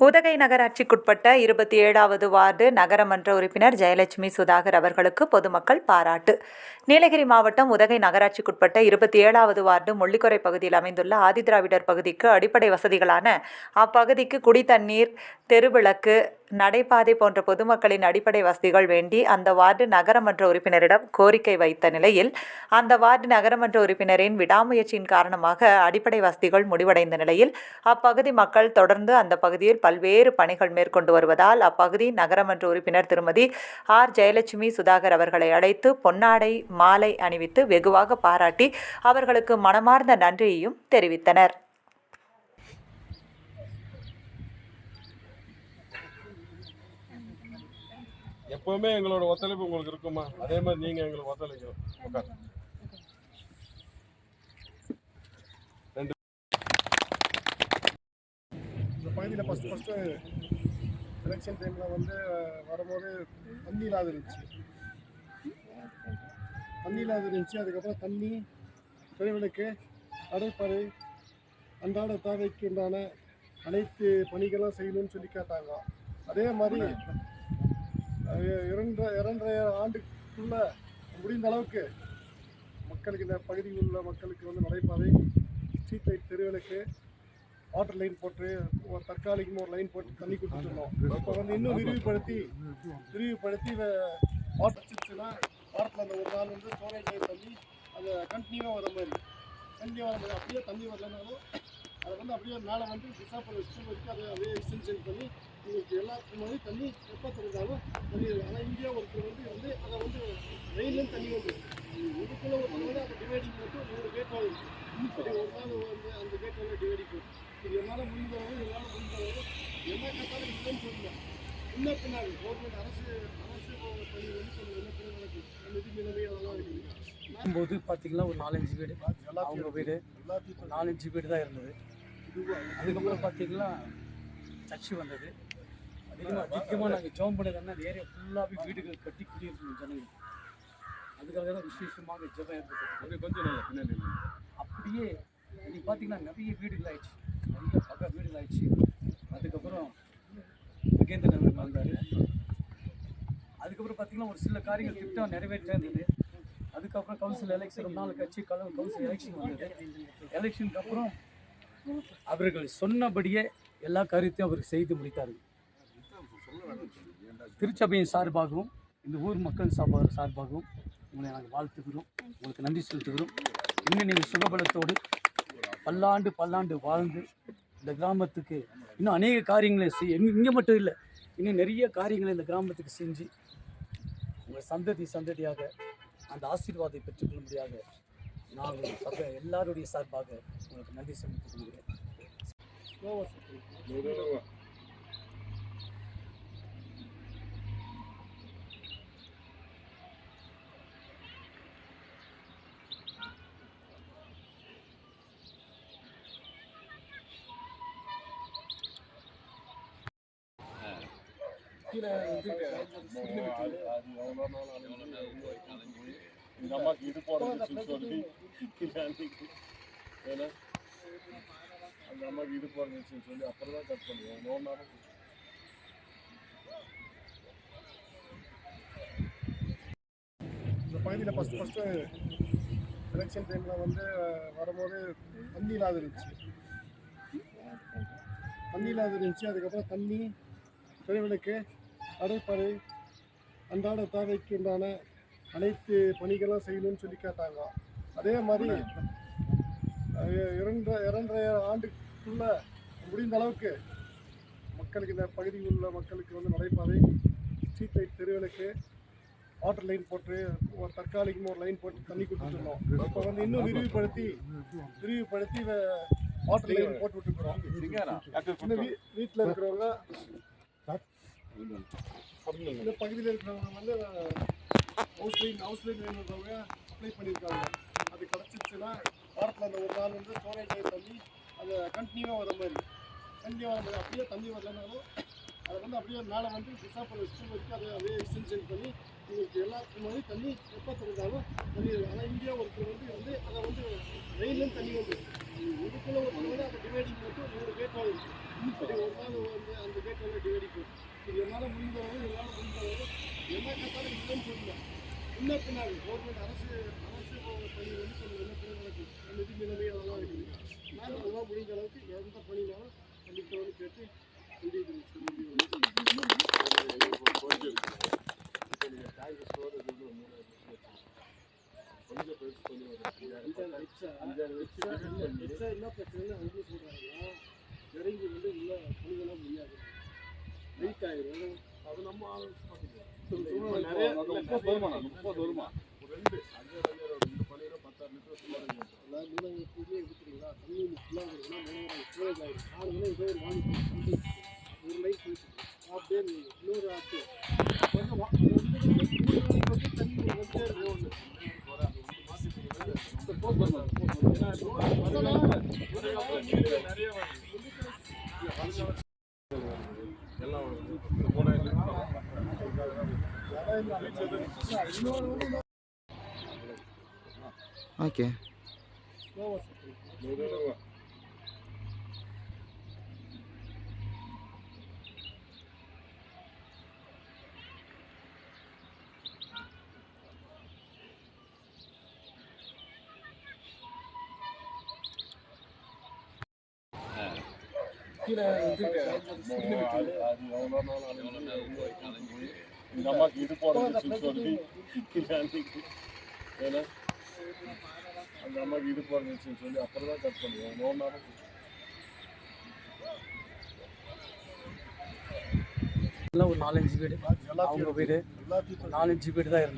உதகை நகராட்சிக்குட்பட்ட இருபத்தி ஏழாவது வார்டு நகரமன்ற உறுப்பினர் ஜெயலட்சுமி சுதாகர் அவர்களுக்கு பொதுமக்கள் பாராட்டு. நீலகிரி மாவட்டம் உதகை நகராட்சிக்குட்பட்ட இருபத்தி ஏழாவது வார்டு முள்ளிக்கொரை பகுதியில் அமைந்துள்ள ஆதிதிராவிடர் பகுதிக்கு அடிப்படை வசதிகளான அப்பகுதிக்கு குடித்தண்ணீர் தெருவிளக்கு நடைபாதை போன்ற பொதுமக்களின் அடிப்படை வசதிகள் வேண்டி அந்த வார்டு நகரமன்ற உறுப்பினரிடம் கோரிக்கை வைத்த நிலையில் அந்த வார்டு நகரமன்ற உறுப்பினரின் விடாமுயற்சியின் காரணமாக அடிப்படை வசதிகள் முடிவடைந்த நிலையில் அப்பகுதி மக்கள் தொடர்ந்து அந்த பகுதியில் பல்வேறு பணிகள் மேற்கொண்டு வருவதால் அப்பகுதி நகரமன்ற உறுப்பினர் திருமதி ஆர். ஜெயலட்சுமி சுதாகர் அவர்களை அழைத்து பொன்னாடை மாலை அணிவித்து வெகுவாக பாராட்டி அவர்களுக்கு மனமார்ந்த நன்றியையும் தெரிவித்தனர். எப்பவுமே எங்களோட ஒத்துழைப்பு உங்களுக்கு இருக்குமா? அதே மாதிரி நீங்க எங்களுக்கு ஒத்துழைக்கணும். உட்காரு. இந்த பகுதியில் ஃபஸ்ட்டு ஃபஸ்ட்டு எலெக்ஷன் டைமில் வந்து வரும்போது தண்ணி இல்லாத இருந்துச்சு. தண்ணி இல்லாத இருந்துச்சு. அதுக்கப்புறம் தண்ணி தெருவிளக்கு அடைப்பறை அன்றாட தேவைக்கு உண்டான அனைத்து பணிகளும் செய்யணும்னு சொல்லி கேட்டாங்க. அதே மாதிரி இரண்டரை இரண்டரை ஆண்டுக்குள்ள முடிந்த அளவுக்கு மக்களுக்கு இந்த பகுதியில் உள்ள மக்களுக்கு வந்து நடைபாதை ஸ்ட்ரீட் லைட் தெருவிளக்கு வாட்டர் லைன் போட்டு ஒரு தற்காலிகமாக ஒரு லைன் போட்டு தண்ணி கொடுத்துருந்தோம் இப்போ வந்து இன்னும் விரிவுபடுத்தி விரிவுபடுத்தி வாட்டர் சிப்ஸ்னா வாரத்தில் அந்த ஒரு நாள் வந்து ஸ்டோரேஜ் ஆகி தண்ணி அதை கண்டினியூவாக வர மாதிரி கண்டினியூவாக வர மாதிரி அப்படியே தண்ணி வரலனாலும் அதை வந்து அப்படியே மேலே வந்து விசாப்பூர் ஸ்கூல் வரைக்கும் அதை அப்படியே எக்ஸ்டென்ஷன் பண்ணி உங்களுக்கு எல்லாத்துக்கும் மாதிரி தண்ணி எப்போ திறந்தாலும் தண்ணி. ஆனால் இந்தியா ஒருத்தர் வந்து வந்து அதை வந்து வெயிலும் தண்ணி வந்து இதுக்குள்ளே ஒருத்தர் வந்து அந்த டிவைடிங் மட்டும் ஒரு கேட் ஆகுது இப்படி ஒரு நாள் வந்து அந்த கேட் வந்து டிவைடிங் போகும். இது என்னால் முடிந்தவங்க என்னால் முடிந்தவங்க என்ன கேட்டாலும் இல்லைன்னு சொல்லல முன்ன பின்னாடி கவர்மெண்ட் அரசு அரசு பணி வந்து கொஞ்சம் என்ன பின்னாடி நிதி நிலைமை அதெல்லாம் இருக்குது போது பார்த்தீங்கன்னா ஒரு நாலஞ்சு வீடு. அவங்க வீடு நாலஞ்சு வீடு தான் இருந்தது. அதுக்கப்புறம் பார்த்தீங்கன்னா சர்ச்சு வந்தது. அதிகமாக அதிகமாக நாங்கள் ஜோம் பண்ணதுன்னா அந்த ஏரியா ஃபுல்லாகவே வீடுகள் கட்டி குடியிருக்கணும் ஜனங்கள். அதுக்காக தான் விசேஷமாக ஜெபம் ஏற்பட்டது அப்படியே கொஞ்சம் நல்லா பின்னாடி நில்லுங்க. அப்படியே இன்னைக்கு பார்த்தீங்கன்னா நிறைய வீடுகள் ஆயிடுச்சு. நிறைய பக்க வீடுகள் ஆயிடுச்சு. அதுக்கப்புறம் மகேந்திர நகர் வந்தார் அதுக்கப்புறம் பார்த்தீங்கன்னா ஒரு சில காரியங்கள் திட்டம் நிறைவேற்ற இருந்தது அதுக்கப்புறம் கவுன்சில் எலெக்ஷன் நாள் கட்சி கவுன்சில் எலெக்ஷன் வந்தது. எலெக்ஷனுக்கு அப்புறம் அவர்கள் சொன்னபடியே எல்லா காரியத்தையும் அவர் செய்து முடித்தார்கள். திருச்சபையின் சார்பாகவும் இந்த ஊர் மக்கள் சார்பாக சார்பாகவும் உங்களை நாங்கள் வாழ்த்துகிறோம். உங்களுக்கு நன்றி செலுத்துகிறோம். இன்னும் நீங்கள் சுகபலத்தோடு பல்லாண்டு பல்லாண்டு வாழ்ந்து இந்த கிராமத்துக்கு இன்னும் அநேக காரியங்களை செய் இங்கே மட்டும் இல்லை இன்னும் நிறைய காரியங்களை இந்த கிராமத்துக்கு செஞ்சு உங்கள் சந்ததி சந்ததியாக அந்த ஆசீர்வாதத்தை பெற்றுக்கொள்ளும்படியாக நான் சபை எல்லாருடைய சார்பாக உங்களுக்கு நன்றி செலுத்திக் கொள்கிறேன் கீழே வந்து இந்த அம்மாக்கு இது போடுறதுன்னு சொல்லி ஏன்னா அந்த அம்மாக்கு இது போடுறதுன்னு சொல்லி அப்புறம் தான் கட் பண்ணுவோம். நோ இந்த பகுதியில் ஃபஸ்ட்டு ஃபஸ்ட்டு எலெக்ஷன் டைமில் வந்து வரும்போது தண்ணி இல்லாத இருந்துச்சு. தண்ணி இல்லாத இருந்துச்சு. அதுக்கப்புறம் தண்ணி தெருவிளக்கு அடைப்பறை அன்றாட தேவைக்கு உண்டான அனைத்து பணிகளும் செய்யணும்னு சொல்லி கேட்டாங்க. அதே மாதிரி இரண்டரை இரண்டரை ஆண்டுக்குள்ள முடிந்த அளவுக்கு மக்களுக்கு இந்த பகுதியில் உள்ள மக்களுக்கு வந்து நடைபாதை ஸ்ட்ரீட் லைட் தெருவிளக்கு வாட்டர் லைன் போட்டு ஒரு தற்காலிகமாக ஒரு லைன் போட்டு தண்ணி கொடுத்துருந்தோம் இப்போ வந்து இன்னும் விரிவுபடுத்தி விரிவுபடுத்தி வாட்டர் லைன் போட்டு விட்டுருக்குறோம். இன்னும் வீ வீட்டில் இருக்கிறவங்க இந்த பகுதியில் இருக்கிறவங்க வந்து ஹவுஸ்லைன் ஹவுஸ்லைன் வேணுன்றவங்க அப்ளை பண்ணியிருக்காங்க. அது கிடச்சிருச்சுன்னா வாரத்தில் அந்த ஒரு நாள் வந்து ஸ்டோரேஜ் பண்ணி அது அதை கண்டினியூவாக வர மாதிரி. கண்டினியூவாக வர மாதிரி அப்படியே தண்ணி வரலனாலும் அதை வந்து அப்படியே மேலே வந்து விசாப்பூர் ஸ்கூல் வச்சு அதை அப்படியே எக்ஸ்டென்ஷன் பண்ணி உங்களுக்கு எல்லாத்துக்கும் மாதிரி தண்ணி எப்போ திறந்தாலும் தண்ணி ஆனால் இந்தியா ஒருத்தர் வந்து வந்து அதை வந்து வெயிலும் தண்ணி வந்து இதுக்குள்ள ஒரு அந்த டிவைடிங் மட்டும் நூறு கேட்வால் இருக்கு ஒரு நாள் வந்து அந்த கேட்வால டிவைடிங் இது என்னால் முடிஞ்ச வரைக்கும் எல்லாரும் முடிஞ்ச என்ன கேட்டாலும் இல்லைன்னு சொல்லல. முன்ன பின்னாடி கவர்மெண்ட் அரசு அரசு எக்ஸ்ட்ரா என்ன பிரச்சனைன்னு அவங்க சொல்கிறாங்கன்னா இறங்கி வந்து உள்ள பணிகளாக முடியாது. ஆயிரும். அது நம்ம நிறைய முப்பது வருமா முப்பது வருமா ரெண்டு அஞ்சாயிரம் அஞ்சாயிரம் ரெண்டு பண்ணினா பத்தாயிரம் லிட்டர் சுமார் எல்லாம் மூணாயிரம் புதிய எடுத்துருங்களா தண்ணி ஃபுல்லாக இருக்குன்னா மூணாயிரம் ஸ்டோரேஜ் ஆகிடும் நானுங்களே இதே ஒரு வாங்கி ஒரு லைட் போயிட்டு இருந்தது. இன்னொரு கொஞ்சம் வா- அது வந்து ஓகே கீழே இந்த அம்மாக்கு இது போடுறதுன்னு சொல்லி. ஏன்னா அந்த அம்மாக்கு இது போடுறதுன்னு சொல்லி அப்புறம் தான் கட் பண்ணுவோம். மூணு நாளும் எல்லாம் ஒரு நாலஞ்சு வீடு. அவங்க வீடு. நாலஞ்சு வீடு தான் இருந்தது